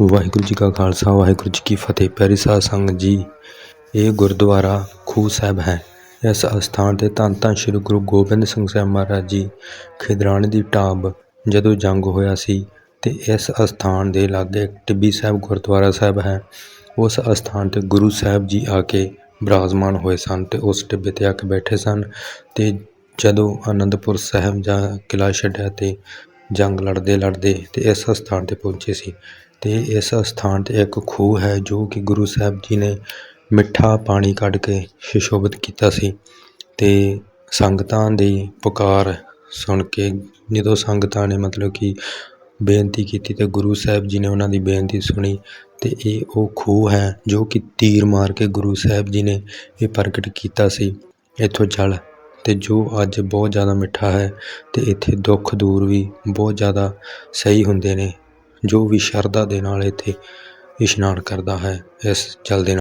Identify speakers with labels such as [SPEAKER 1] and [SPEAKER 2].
[SPEAKER 1] ਵਾਹਿਗੁਰੂ ਜੀ ਕਾ ਖਾਲਸਾ, ਵਾਹਿਗੁਰੂ ਜੀ ਕੀ ਫਤਿਹ। ਪਿਆਰੀ ਸਾਧ ਸੰਗਤ ਜੀ, ਇਹ ਗੁਰਦੁਆਰਾ ਖੂਹ ਸਾਹਿਬ ਹੈ। ਇਸ ਅਸਥਾਨ ਤੇ ਧੰਨ ਧੰਨ ਸ੍ਰੀ ਗੁਰੂ ਗੋਬਿੰਦ ਸਿੰਘ ਸਾਹਿਬ ਮਹਾਰਾਜ ਜੀ, ਖਿਦਰਾਣੇ ਦੀ ਢਾਬ ਜਦੋਂ ਜੰਗ ਹੋਇਆ ਸੀ ਤੇ ਇਸ ਅਸਥਾਨ ਦੇ ਲਾਗੇ ਟਿੱਬੀ ਸਾਹਿਬ ਗੁਰਦੁਆਰਾ ਸਾਹਿਬ ਹੈ। ਉਸ ਅਸਥਾਨ ਤੇ ਗੁਰੂ ਸਾਹਿਬ ਜੀ ਆ ਕੇ ਬਰਾਜਮਾਨ ਹੋਏ ਸਨ ਤੇ ਉਸ ਟਿੱਬੇ ਤੇ ਆ ਕੇ ਬੈਠੇ ਸਨ ਤੇ ਜਦੋਂ ਆਨੰਦਪੁਰ ਸਾਹਿਬ ਜਾਂ ਕਿਲਾ ਛੱਡਿਆ ਤੇ ਜੰਗ ਲੜਦੇ ਲੜਦੇ ਅਤੇ ਇਸ ਅਸਥਾਨ ਤੇ ਪਹੁੰਚੇ ਸੀ। ਅਤੇ ਇਸ ਅਸਥਾਨ ਤੇ ਇੱਕ ਖੂਹ ਹੈ ਜੋ ਕਿ ਗੁਰੂ ਸਾਹਿਬ ਜੀ ਨੇ ਮਿੱਠਾ ਪਾਣੀ ਕੱਢ ਕੇ ਸੁਸ਼ੋਭਿਤ ਕੀਤਾ ਸੀ। ਅਤੇ ਸੰਗਤਾਂ ਦੀ ਪੁਕਾਰ ਸੁਣ ਕੇ ਜਦੋਂ ਸੰਗਤਾਂ ਨੇ ਮਤਲਬ ਕਿ ਬੇਨਤੀ ਕੀਤੀ ਤੇ ਗੁਰੂ ਸਾਹਿਬ ਜੀ ਨੇ ਉਹਨਾਂ ਦੀ ਬੇਨਤੀ ਸੁਣੀ ਅਤੇ ਇਹ ਉਹ ਖੂਹ ਹੈ ਜੋ ਕਿ ਤੀਰ ਮਾਰ ਕੇ ਗੁਰੂ ਸਾਹਿਬ ਜੀ ਨੇ ਇਹ ਪ੍ਰਗਟ ਕੀਤਾ ਸੀ। ਇੱਥੋਂ ਜਲ ਅਤੇ ਜੋ ਅੱਜ ਬਹੁਤ ਜ਼ਿਆਦਾ ਮਿੱਠਾ ਹੈ ਅਤੇ ਇੱਥੇ ਦੁੱਖ ਦੂਰ ਵੀ ਬਹੁਤ ਜ਼ਿਆਦਾ ਸਹੀ ਹੁੰਦੇ ਨੇ, ਜੋ ਵੀ ਸ਼ਰਧਾ ਦੇ ਨਾਲ ਇੱਥੇ ਇਸ਼ਨਾਨ ਕਰਦਾ ਹੈ, ਇਸ ਜਲ ਦੇ ਨਾਲ